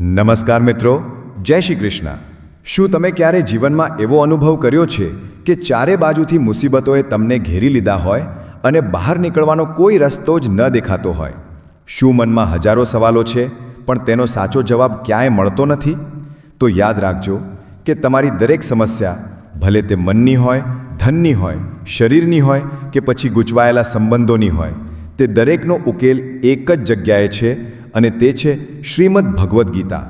નમસ્કાર મિત્રો, જય શ્રી કૃષ્ણ. શું તમે ક્યારે જીવનમાં એવો અનુભવ કર્યો છે કે ચારે બાજુથી મુસીબતોએ તમને ઘેરી લીધા હોય અને બહાર નીકળવાનો કોઈ રસ્તો જ ન દેખાતો હોય? શું મનમાં હજારો સવાલો છે, પણ તેનો સાચો જવાબ ક્યાંય મળતો નથી? તો યાદ રાખજો કે તમારી દરેક સમસ્યા ભલે તે મનની હોય, ધનની હોય, શરીરની હોય કે પછી ગૂંચવાયેલા સંબંધોની હોય, તે દરેકનો ઉકેલ એક જ જગ્યાએ છે અને તે છે શ્રીમદ ભગવદ્ ગીતા.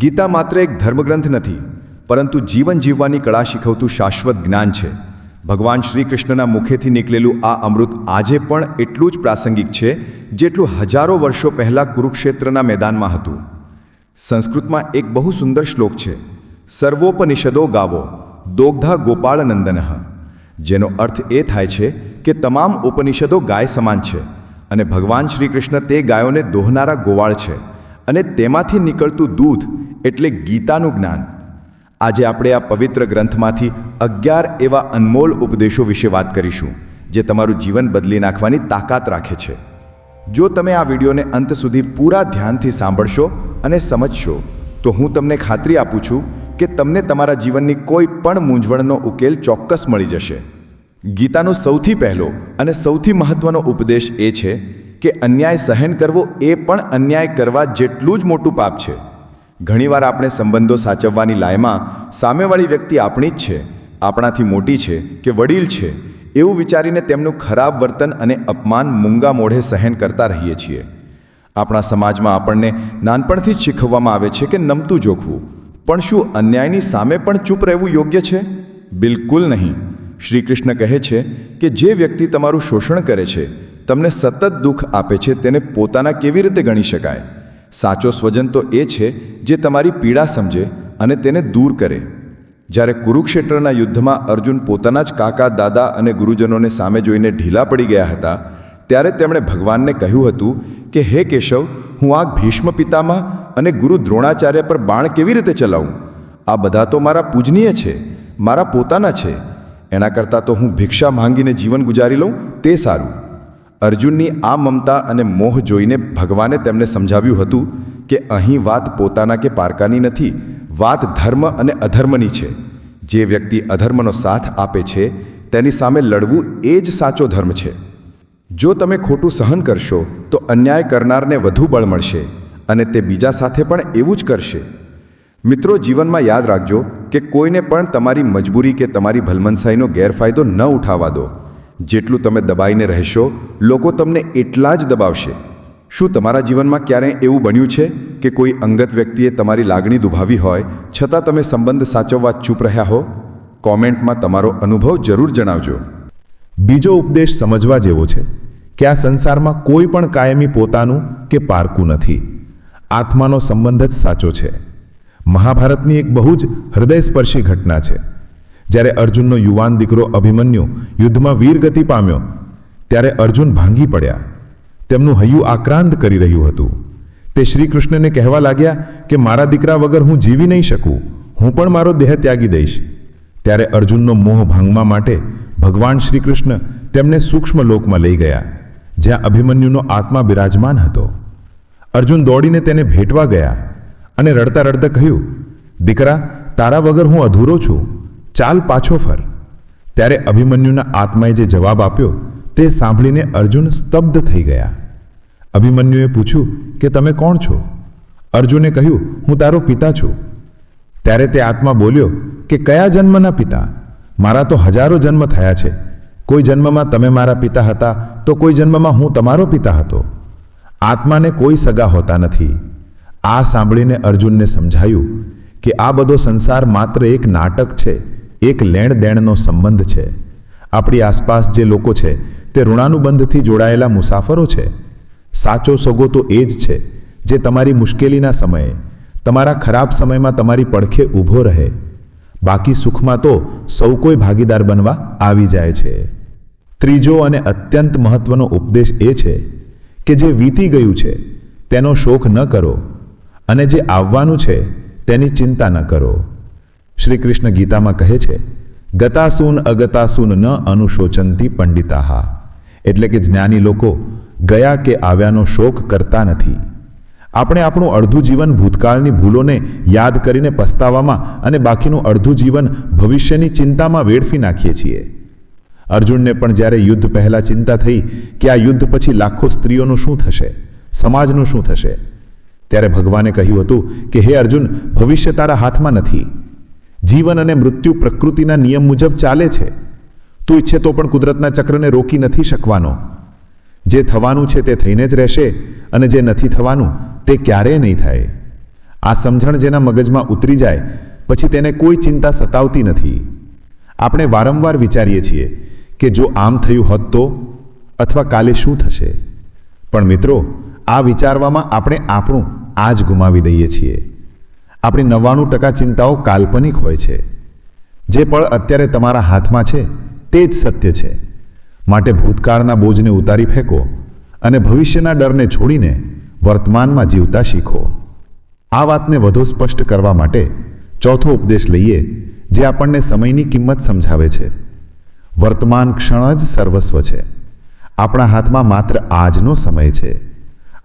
ગીતા માત્ર એક ધર્મગ્રંથ નથી, પરંતુ જીવન જીવવાની કળા શીખવતું શાશ્વત જ્ઞાન છે. ભગવાન શ્રી કૃષ્ણના મુખેથી નીકળેલું આ અમૃત આજે પણ એટલું જ પ્રાસંગિક છે, જેટલું હજારો વર્ષો પહેલાં કુરુક્ષેત્રના મેદાનમાં હતું. સંસ્કૃતમાં એક બહુ સુંદર શ્લોક છે, સર્વોપનિષદો ગાવો, દોગ્ધા ગોપાળનંદન. જેનો અર્થ એ થાય છે કે તમામ ઉપનિષદો ગાય સમાન છે. અને ભગવાન શ્રી કૃષ્ણ તે ગાયોને દોહનારા ગોવાળ છે અને તેમાંથી નીકળતું દૂધ એટલે ગીતાનું જ્ઞાન. આજે આપણે આ પવિત્ર ગ્રંથમાંથી અગિયાર એવા અનમોલ ઉપદેશો વિશે વાત કરીશું, જે તમારું જીવન બદલી નાખવાની તાકાત રાખે છે. જો તમે આ વિડીયોને અંત સુધી પૂરા ધ્યાનથી સાંભળશો અને સમજશો, તો હું તમને ખાતરી આપું છું કે તમને તમારા જીવનની કોઈ પણ મૂંઝવણનો ઉકેલ ચોક્કસ મળી જશે. ગીતાનો સૌથી પહેલો અને સૌથી મહત્વનો ઉપદેશ એ છે કે અન્યાય સહન કરવો એ પણ અન્યાય કરવા જેટલું જ મોટું પાપ છે. ઘણીવાર આપણે સંબંધો સાચવવાની લાયમાં સામેવાળી વ્યક્તિ આપણી જ છે, આપણાથી મોટી છે કે વડીલ છે, એવું વિચારીને તેમનું ખરાબ વર્તન અને અપમાન મૂંગા મોઢે સહન કરતા રહીએ છીએ. આપણા સમાજમાં આપણને નાનપણથી જ શીખવવામાં આવે છે કે નમતું જોખવું, પણ શું અન્યાયની સામે પણ ચૂપ રહેવું યોગ્ય છે? બિલકુલ નહીં. શ્રી કૃષ્ણ કહે છે કે જે વ્યક્તિ તમારું શોષણ કરે છે, તમને સતત દુઃખ આપે છે તેને પોતાના કેવી રીતે ગણી શકાય? સાચો સ્વજન તો એ છે જે તમારી પીડા સમજે અને તેને દૂર કરે. જ્યારે કુરુક્ષેત્રના યુદ્ધમાં અર્જુન પોતાના જ કાકા, દાદા અને ગુરુજનોને સામે જોઈને ઢીલા પડી ગયા હતા, ત્યારે તેમણે ભગવાનને કહ્યું હતું કે, હે કેશવ, હું આ ભીષ્મ પિતામાં અને ગુરુ દ્રોણાચાર્ય પર બાણ કેવી રીતે ચલાવું? આ બધા તો મારા પૂજનીય છે, મારા પોતાના છે એના કરતાં તો હું ભિક્ષા માંગીને જીવન ગુજારી લઉં, તે સારું. અર્જુનની આ મમતા અને મોહ જોઈને ભગવાને તેમને સમજાવ્યું હતું કે અહીં વાત પોતાના કે પારકાની નથી, વાત ધર્મ અને અધર્મની છે. જે વ્યક્તિ અધર્મનો સાથ આપે છે, તેની સામે લડવું એ જ સાચો ધર્મ છે. જો તમે ખોટું સહન કરશો, તો અન્યાય કરનારને વધુ બળ મળશે અને તે બીજા સાથે પણ એવું જ કરશે. મિત્રો, જીવનમાં યાદ રાખજો કે કોઈને પણ તમારી મજબૂરી કે તમારી ભલમનસાઈનો ગેરફાયદો ન ઉઠાવવા દો. જેટલું તમે દબાઈને રહેશો, લોકો તમને એટલા જ દબાવશે. શું તમારા જીવનમાં ક્યારેય એવું બન્યું છે કે કોઈ અંગત વ્યક્તિએ તમારી લાગણી દુભાવી હોય, છતાં તમે સંબંધ સાચવવા ચૂપ રહ્યા હો? કોમેન્ટમાં તમારો અનુભવ જરૂર જણાવજો. બીજો ઉપદેશ સમજવા જેવો છે કે આ સંસારમાં કોઈ પણ કાયમી પોતાનું કે પારકું નથી. આત્માનો સંબંધ જ સાચો છે. મહાભારતની એક બહુ જ હૃદયસ્પર્શી ઘટના છે. જ્યારે અર્જુનનો યુવાન દીકરો અભિમન્યુ યુદ્ધમાં વીરગતિ પામ્યો, ત્યારે અર્જુન ભાંગી પડ્યા. તેમનું હૈયું આક્રાંત કરી રહ્યું હતું. તે શ્રીકૃષ્ણને કહેવા લાગ્યા કે, મારા દીકરા વગર હું જીવી નહીં શકું. હું પણ મારો દેહ ત્યાગી દઈશ. ત્યારે અર્જુનનો મોહ ભાંગવા માટે ભગવાન શ્રીકૃષ્ણ તેમને સૂક્ષ્મ લોકમાં લઈ ગયા, જ્યાં અભિમન્યુનો આત્મા બિરાજમાન હતો. અર્જુન દોડીને તેને ભેટવા ગયા. અને રડતા રડતા કહ્યું, દીકરા, તારા વગર હું અધૂરો છું. ચાલ પાછો ફર. ત્યારે અભિમન્યુના આત્માએ જે જવાબ આપ્યો, તે સાંભળીને અર્જુન સ્તબ્ધ થઈ ગયા. અભિમન્યુએ પૂછ્યું કે, તમે કોણ છો? અર્જુને કહ્યું, હું તારો પિતા છું. ત્યારે તે આત્મા બોલ્યો કે, કયા જન્મના પિતા? મારા તો હજારો જન્મ થયા છે. કોઈ જન્મમાં તમે મારા પિતા હતા, તો કોઈ જન્મમાં હું તમારો પિતા હતો. આત્માને કોઈ સગા હોતા નથી. આ સાંભળીને અર્જુનને સમજાયું કે આ બધો સંસાર માત્ર એક નાટક છે, એક લેણ દેણનો સંબંધ છે. આપણી આસપાસ જે લોકો છે, તે ઋણાનુબંધથી જોડાયેલા મુસાફરો છે. સાચો સગો તો એ જ છે, જે તમારી મુશ્કેલીના સમયે, તમારા ખરાબ સમયમાં તમારી પડખે ઊભો રહે. બાકી સુખમાં તો સૌ કોઈ ભાગીદાર બનવા આવી જાય છે. ત્રીજો અને અત્યંત મહત્વનો ઉપદેશ એ છે કે જે વીતી ગયું છે, તેનો શોખ ન કરો. અને જે આવવાનું છે, તેની ચિંતા ન કરો. શ્રી કૃષ્ણ ગીતામાં કહે છે, ગતાસૂન અગતાસૂન ન અનુશોચનથી પંડિતાહા. એટલે કે જ્ઞાની લોકો ગયા કે આવ્યાનો શોક કરતા નથી. આપણે આપણું અડધું જીવન ભૂતકાળની ભૂલોને યાદ કરીને પસ્તાવામાં અને બાકીનું અડધું જીવન ભવિષ્યની ચિંતામાં વેડફી નાખીએ છીએ. અર્જુનને પણ જ્યારે યુદ્ધ પહેલાં ચિંતા થઈ, કે આ યુદ્ધ પછી લાખો સ્ત્રીઓનું શું થશે? સમાજનું શું થશે? ત્યારે ભગવાને કહ્યું હતું કે, હે અર્જુન, ભવિષ્ય તારા હાથમાં નથી. જીવન અને મૃત્યુ પ્રકૃતિના નિયમ મુજબ ચાલે છે. તું ઈચ્છે તો પણ કુદરતના ચક્રને રોકી નથી શકવાનો. જે થવાનું છે તે થઈને જ રહેશે અને જે નથી થવાનું, તે ક્યારેય નહીં થાય. આ સમજણ જેના મગજમાં ઉતરી જાય, પછી તેને કોઈ ચિંતા સતાવતી નથી. આપણે વારંવાર વિચારીએ છીએ કે જો આમ થયું હોત તો, અથવા કાલે શું થશે. પણ મિત્રો આ વિચારવામાં આપણે આપણું આજ ગુમાવી દઈએ છીએ. આપણી નવ્વાણું ટકા ચિંતાઓ કાલ્પનિક હોય છે. જે પળ અત્યારે તમારા હાથમાં છે, તે જ સત્ય છે. માટે ભૂતકાળના બોજને ઉતારી ફેંકો અને ભવિષ્યના ડરને છોડીને વર્તમાનમાં જીવતા શીખો. આ વાતને વધુ સ્પષ્ટ કરવા માટે ચોથો ઉપદેશ લઈએ, જે આપણને સમયની કિંમત સમજાવે છે. વર્તમાન ક્ષણ જ સર્વસ્વ છે. આપણા હાથમાં માત્ર આજનો સમય છે.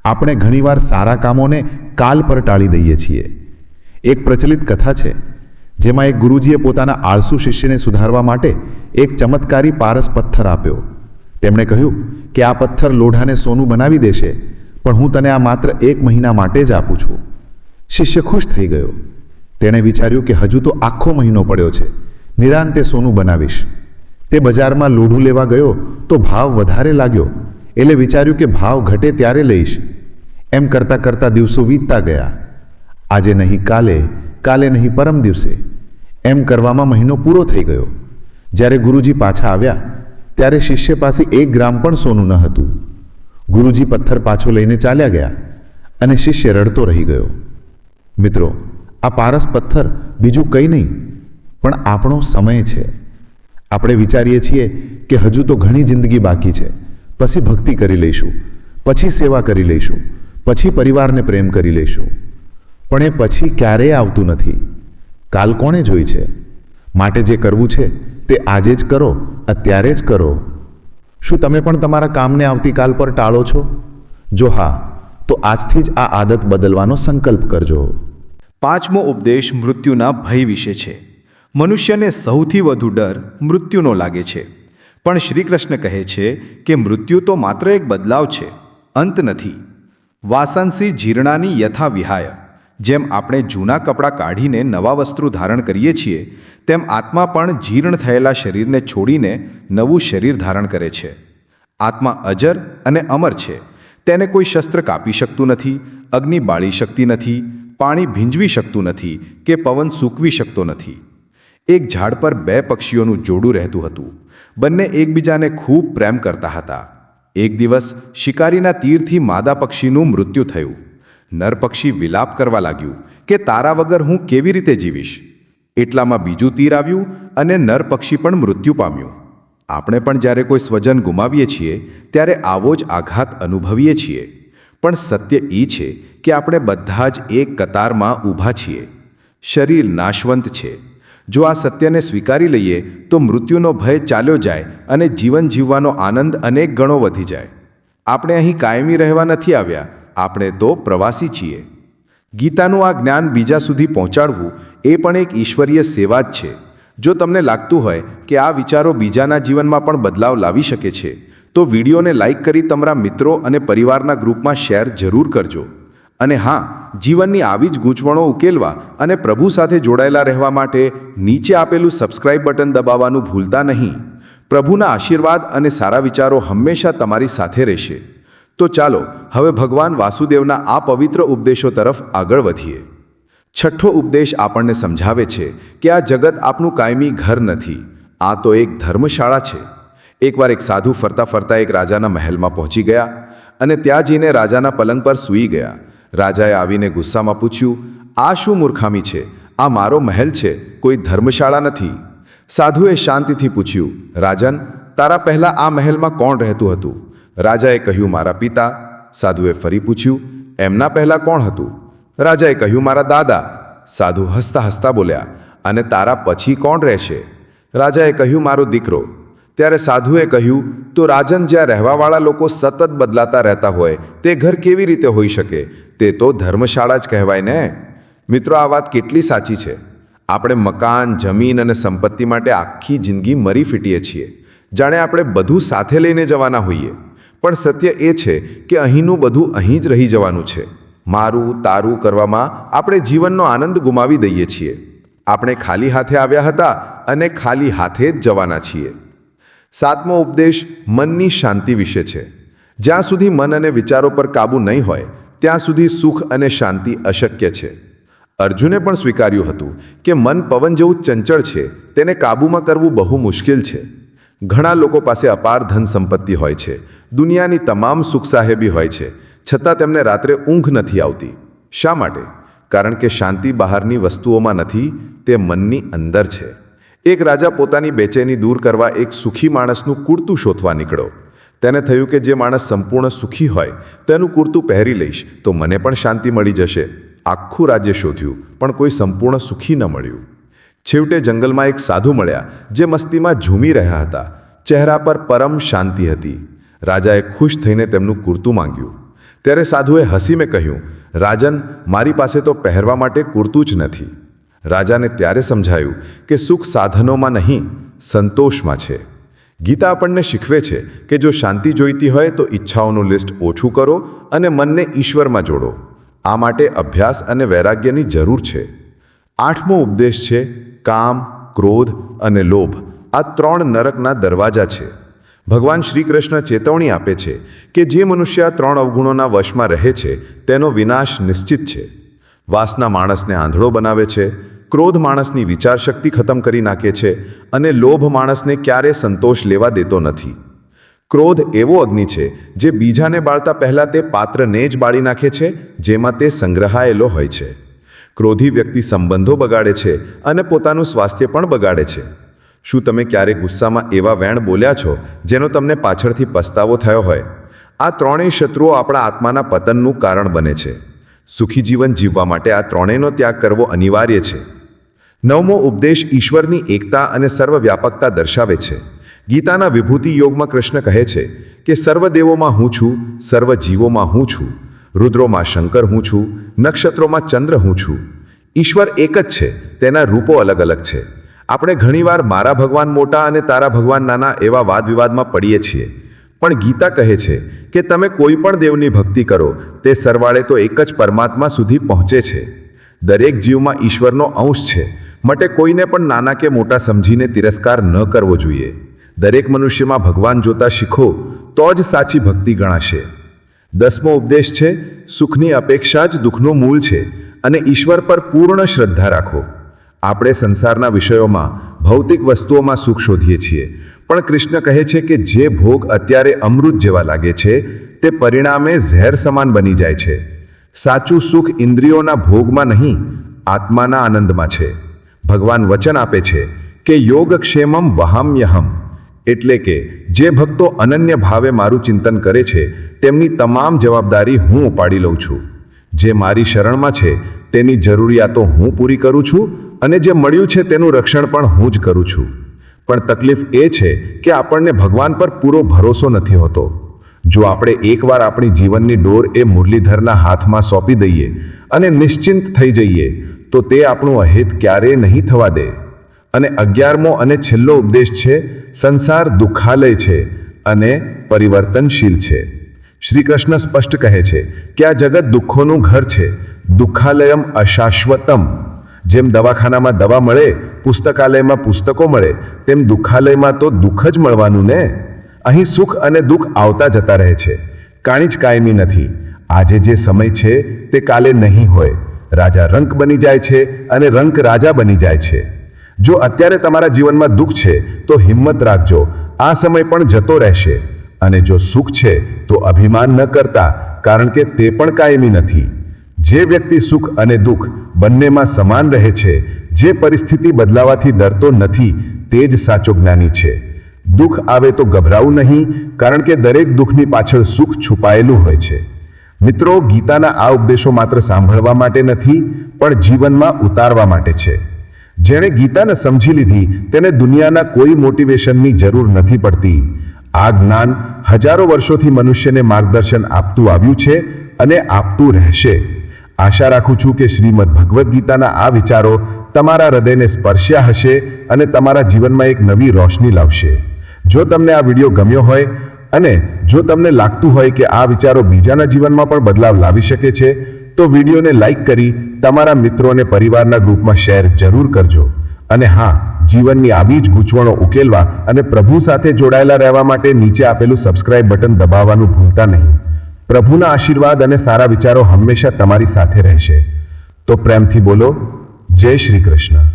આપણે ઘણીવાર સારા કામોને કાલ પર ટાળી દઈએ છીએ. એક પ્રચલિત કથા છે, જેમાં એક ગુરુજીએ પોતાના આળસુ શિષ્યને સુધારવા માટે એક ચમત્કારી પારસ પથ્થર આપ્યો. તેમણે કહ્યું કે આ પથ્થર લોઢાને સોનું બનાવી દેશે, પણ હું તને આ માત્ર એક મહિના માટે જ આપું છું. શિષ્ય ખુશ થઈ ગયો. તેણે વિચાર્યું કે હજુ તો આખો મહિનો પડ્યો છે, નિરાંતે સોનું બનાવીશ. તે બજારમાં લોઢું લેવા ગયો તો ભાવ વધારે લાગ્યો. એટલે વિચાર્યું કે ભાવ ઘટે ત્યારે લઈશ. એમ કરતાં કરતાં દિવસો વીતતા ગયા. આજે નહીં, કાલે કાલે નહીં, પરમ દિવસે. એમ કરવામાં મહિનો પૂરો થઈ ગયો. જ્યારે ગુરુજી પાછા આવ્યા, ત્યારે શિષ્ય પાસે એક ગ્રામ પણ સોનું ન હતું. ગુરુજી પથ્થર પાછો લઈને ચાલ્યા ગયા અને શિષ્ય રડતો રહી ગયો. મિત્રો, આ પારસ પથ્થર બીજું કંઈ નહીં, પણ આપણો સમય છે. આપણે વિચારીએ છીએ કે હજુ તો ઘણી જિંદગી બાકી છે. પછી ભક્તિ કરી લઈશું, પછી સેવા કરી લઈશું, પછી પરિવારને પ્રેમ કરી લઈશું. પણ એ પછી ક્યારેય આવતું નથી. કાલ કોણે જોઈ છે? માટે જે કરવું છે તે આજે જ કરો, અત્યારે જ કરો. શું તમે પણ તમારા કામને આવતીકાલ પર ટાળો છો? જો હા, તો આજથી જ આ આદત બદલવાનો સંકલ્પ કરજો. પાંચમો ઉપદેશ મૃત્યુના ભય વિશે છે. મનુષ્યને સૌથી વધુ ડર મૃત્યુનો લાગે છે. પણ શ્રી કૃષ્ણ કહે છે કે મૃત્યુ તો માત્ર એક બદલાવ છે, અંત નથી. વાસંસી જીર્ણાની યથા વિહાય. જેમ આપણે જૂના કપડાં કાઢીને નવા વસ્ત્રો ધારણ કરીએ છીએ, તેમ આત્મા પણ જીર્ણ થયેલા શરીરને છોડીને નવું શરીર ધારણ કરે છે. આત્મા અજર અને અમર છે. તેને કોઈ શસ્ત્ર કાપી શકતું નથી, અગ્નિ બાળી શકતી નથી, પાણી ભીંજવી શકતું નથી કે પવન સૂકવી શકતો નથી. એક ઝાડ પર બે પક્ષીઓનું જોડું રહેતું હતું. બંને એકબીજાને ખૂબ પ્રેમ કરતા હતા. એક દિવસ શિકારીના તીરથી માદા પક્ષીનું મૃત્યુ થયું. નર પક્ષી વિલાપ કરવા લાગ્યું કે તારા વગર હું કેવી રીતે જીવીશ? એટલામાં બીજું તીર આવ્યું અને નર પક્ષી પણ મૃત્યુ પામ્યું. આપણે પણ જ્યારે કોઈ સ્વજન ગુમાવીએ છીએ, ત્યારે આવો જ આઘાત અનુભવીએ છીએ. પણ સત્ય એ છે કે આપણે બધા જ એક કતારમાં ઊભા છીએ. શરીર નાશવંત છે. જો આ સત્યને સ્વીકારી લઈએ, તો મૃત્યુનો ભય ચાલ્યો જાય અને જીવન જીવવાનો આનંદ અનેક ગણો વધી જાય. આપણે અહીં કાયમી રહેવા નથી આવ્યા, આપણે તો પ્રવાસી છીએ. ગીતાનું આ જ્ઞાન બીજા સુધી પહોંચાડવું એ પણ એક ઈશ્વરીય સેવા જ છે. જો તમને લાગતું હોય કે આ વિચારો બીજાના જીવનમાં પણ બદલાવ લાવી શકે છે, તો વિડીયોને લાઇક કરી તમારા મિત્રો અને પરિવારના ગ્રુપમાં શેર જરૂર કરજો. અને હા, જીવનની આવી જ ગૂંચવણો ઉકેલવા અને પ્રભુ સાથે જોડાયેલા રહેવા માટે નીચે આપેલું સબસ્ક્રાઇબ બટન દબાવવાનું ભૂલતા નહીં. પ્રભુના આશીર્વાદ અને સારા વિચારો હંમેશા તમારી સાથે રહેશે. તો ચાલો, હવે ભગવાન વાસુદેવના આ પવિત્ર ઉપદેશો તરફ આગળ વધીએ. છઠ્ઠો ઉપદેશ આપણને સમજાવે છે કે આ જગત આપનું કાયમી ઘર નથી. આ તો એક ધર્મશાળા છે. એકવાર એક સાધુ ફરતા ફરતા એક રાજાના મહેલમાં પહોંચી ગયા અને ત્યાં જઈને રાજાના પલંગ પર સૂઈ ગયા. રાજાએ આવીને ગુસ્સામાં પૂછ્યું, આ શું મૂર્ખામી છે? આ મારો મહેલ છે, કોઈ ધર્મશાળા નથી. સાધુએ શાંતિથી પૂછ્યું, રાજન, તારા પહેલા આ મહેલમાં કોણ રહેતું હતું? રાજાએ કહ્યું, મારા પિતા. સાધુએ ફરી પૂછ્યું, એમના પહેલા કોણ હતું? રાજાએ કહ્યું, મારા દાદા. સાધુ હસતા હસતા બોલ્યા, અને તારા પછી કોણ રહેશે? રાજાએ કહ્યું, મારો દીકરો. ત્યારે સાધુએ કહ્યું, તો રાજન, જ્યાં રહેવાવાળા લોકો સતત બદલાતા રહેતા હોય, તે ઘર કેવી રીતે હોઈ શકે? તે તો ધર્મશાળા જ કહેવાય ને? મિત્રો, આ વાત કેટલી સાચી છે. આપણે મકાન, જમીન અને સંપત્તિ માટે આખી જિંદગી મરી ફીટીએ છીએ. જાણે આપણે બધું સાથે લઈને જવાના હોઈએ. પણ સત્ય એ છે કે અહીંનું બધું અહીં જ રહી જવાનું છે. મારું, તારું કરવામાં આપણે જીવનનો આનંદ ગુમાવી દઈએ છીએ. આપણે ખાલી હાથે આવ્યા હતા અને ખાલી હાથે જ જવાના છીએ. સાતમો ઉપદેશ મનની શાંતિ વિશે છે. જ્યાં સુધી મન અને વિચારો પર કાબૂ નહીં હોય ત્યાં સુધી સુખ અને શાંતિ અશક્ય છે. અર્જુને પણ સ્વીકાર્યું હતું કે મન પવન જેવું ચંચળ છે, તેને કાબૂમાં કરવું બહુ મુશ્કેલ છે. ઘણા લોકો પાસે અપાર ધન સંપત્તિ હોય છે, દુનિયાની તમામ સુખ સાહેબી હોય છે, છતાં તેમને રાત્રે ઊંઘ નથી આવતી. શા માટે? કારણ કે શાંતિ બહારની વસ્તુઓમાં નથી, તે મનની અંદર છે. એક રાજા પોતાની બેચેની દૂર કરવા એક સુખી માણસનું કુર્તું શોધવા નીકળ્યો. તેને થયું કે જે માણસ સંપૂર્ણ સુખી હોય, તેનું કુર્તું પહેરી લઈશ, તો મને પણ શાંતિ મળી જશે. આખું રાજ્ય શોધ્યું, પણ કોઈ સંપૂર્ણ સુખી ન મળ્યું. છેવટે જંગલમાં એક સાધુ મળ્યા, જે મસ્તીમાં ઝૂમી રહ્યા હતા. ચહેરા પર પરમ શાંતિ હતી. રાજાએ ખુશ થઈને તેમનું કુર્તું માંગ્યું. ત્યારે સાધુએ હસીમે કહ્યું, રાજન, મારી પાસે તો પહેરવા માટે કુર્તું જ નથી. રાજાને ત્યારે સમજાયું કે સુખ સાધનોમાં નહીં, સંતોષમાં છે. ગીતા આપણને શીખવે છે કે જો શાંતિ જોઈતી હોય તો ઈચ્છાઓનું લિસ્ટ ઓછું કરો અને મનને ઈશ્વરમાં જોડો. આ માટે અભ્યાસ અને વૈરાગ્યની જરૂર છે. આઠમો ઉપદેશ છે, કામ, ક્રોધ અને લોભ. આ ત્રણ નરકના દરવાજા છે. ભગવાન શ્રી કૃષ્ણ ચેતવણી આપે છે કે જે મનુષ્ય ત્રણ અવગુણોના વશમાં રહે છે, તેનો વિનાશ નિશ્ચિત છે. વાસના માણસને આંધળો બનાવે છે ક્રોધ માણસની વિચારશક્તિ ખતમ કરી નાખે છે અને લોભ માણસને ક્યારે સંતોષ લેવા દેતો નથી. ક્રોધ એવો અગ્નિ છે જે બીજાને બાળતા પહેલાં તે પાત્રને જ બાળી નાખે છે, જેમાં તે સંગ્રહાયેલો હોય છે. ક્રોધી વ્યક્તિ સંબંધો બગાડે છે અને પોતાનું સ્વાસ્થ્ય પણ બગાડે છે. શું તમે ક્યારે ગુસ્સામાં એવા વેણ બોલ્યા છો, જેનો તમને પાછળથી પસ્તાવો થયો હોય? આ ત્રણેય શત્રુઓ આપણા આત્માના પતનનું કારણ બને છે. સુખી જીવન જીવવા માટે આ ત્રણેયનો ત્યાગ કરવો અનિવાર્ય છે. નવમો ઉપદેશ ઈશ્વરની એકતા અને સર્વવ્યાપકતા દર્શાવે છે. ગીતાના વિભૂતિ યોગમાં કૃષ્ણ કહે છે કે, સર્વદેવોમાં હું છું સર્વ જીવોમાં હું છું. રુદ્રોમાં શંકર હું છું, નક્ષત્રોમાં ચંદ્ર હું છું. ઈશ્વર એક જ છે, તેના રૂપો અલગ અલગ છે. આપણે ઘણીવાર મારા ભગવાન મોટા અને તારા ભગવાન નાના એવા વાદ વિવાદમાં પડીએ છીએ. પણ ગીતા કહે છે કે, તમે કોઈ પણ દેવની ભક્તિ કરો, તે સરવાળે તો એક જ પરમાત્મા સુધી પહોંચે છે. દરેક જીવમાં ઈશ્વરનો અંશ છે. માટે કોઈને પણ નાના કે મોટા સમજીને તિરસ્કાર ન કરવો જોઈએ. દરેક મનુષ્યમાં ભગવાન જોતા શીખો, તો જ સાચી ભક્તિ ગણાશે. દસમો ઉપદેશ છે, સુખની અપેક્ષા જ દુઃખનું મૂળ છે અને ઈશ્વર પર પૂર્ણ શ્રદ્ધા રાખો. આપણે સંસારના વિષયોમાં, ભૌતિક વસ્તુઓમાં સુખ શોધીએ છીએ, પણ કૃષ્ણ કહે છે કે જે ભોગ અત્યારે અમૃત જેવા લાગે છે, તે પરિણામે ઝેર સમાન બની જાય છે. સાચું સુખ ઇન્દ્રિયોના ભોગમાં નહીં, આત્માના આનંદમાં છે. ભગવાન વચન આપે છે કે યોગક્ષેમમ વહામ્યહમ, એટલે કે જે ભક્તો અનન્ય ભાવે મારું ચિંતન કરે છે, તેમની તમામ જવાબદારી હું ઉપાડી લઉં છું. જે મારી શરણમાં છે, તેની જરૂરિયાતો હું પૂરી કરું છું અને જે મળ્યું છે, તેનું રક્ષણ પણ હું જ કરું છું. પણ તકલીફ એ છે કે આપણને ભગવાન પર પૂરો ભરોસો નથી હોતો. જો આપણે એકવાર આપણી જીવનની ડોર એ મુરલીધરના હાથમાં સોંપી દઈએ અને નિશ્ચિંત થઈ જઈએ તો તે આપણું અહિત ક્યારેય નહીં થવા દે. અને અગિયારમો અને છેલ્લો ઉપદેશ છે, સંસાર દુઃખાલય છે અને પરિવર્તનશીલ છે. શ્રી કૃષ્ણ સ્પષ્ટ કહે છે કે આ જગત દુઃખોનું ઘર છે. દુઃખાલયમ અશાશ્વતમ. જેમ દવાખાનામાં દવા મળે, પુસ્તકાલયમાં પુસ્તકો મળે, તેમ દુઃખાલયમાં તો દુઃખ જ મળવાનું ને? અહીં સુખ અને દુઃખ આવતા જતા રહે છે. કાણી જ કાયમી નથી. આજે જે સમય છે તે કાલે નહીં હોય. રાજા રંક બની જાય છે અને રંક રાજા બની જાય છે. જો અત્યારે તમારા જીવનમાં દુઃખ છે, તો હિંમત રાખજો. આ સમય પણ જતો રહેશે. અને જો સુખ છે, તો અભિમાન ન કરતા, કારણ કે તે પણ કાયમી નથી. જે વ્યક્તિ સુખ અને દુઃખ બંનેમાં સમાન રહે છે, જે પરિસ્થિતિ બદલાવાથી ડરતો નથી, તે જ સાચો જ્ઞાની છે. દુઃખ આવે તો ગભરાવું નહીં, કારણ કે દરેક દુઃખની પાછળ સુખ છુપાયેલું હોય છે. મિત્રો, ગીતાના આ ઉપદેશો માત્ર સાંભળવા માટે નથી, પણ જીવનમાં ઉતારવા માટે છે. જેણે ગીતાને સમજી લીધી, તેને દુનિયાના કોઈ મોટિવેશનની જરૂર નથી પડતી. આ જ્ઞાન હજારો વર્ષોથી મનુષ્યને માર્ગદર્શન આપતું આવ્યું છે અને આપતું રહેશે. આશા રાખું છું કે શ્રીમદ ભગવદ્ ગીતાના આ વિચારો તમારા હૃદયને સ્પર્શ્યા હશે અને તમારા જીવનમાં એક નવી રોશની લાવશે. જો તમને આ વીડિયો ગમ્યો હોય અને જો તમને લાગતું હોય કે આ વિચારો બીજાના જીવનમાં પણ બદલાવ લાવી શકે છે, તો વિડીયોને લાઇક કરી તમારા મિત્રો અને પરિવારના ગ્રુપમાં શેર જરૂર કરજો. અને હા, જીવનની આવી જ ગૂંચવણો ઉકેલવા અને પ્રભુ સાથે જોડાયેલા રહેવા માટે નીચે આપેલું સબસ્ક્રાઇબ બટન દબાવવાનું ભૂલતા નહીં. પ્રભુના આશીર્વાદ અને સારા વિચારો હંમેશા તમારી સાથે રહેશે. તો પ્રેમથી બોલો, જય શ્રી કૃષ્ણ.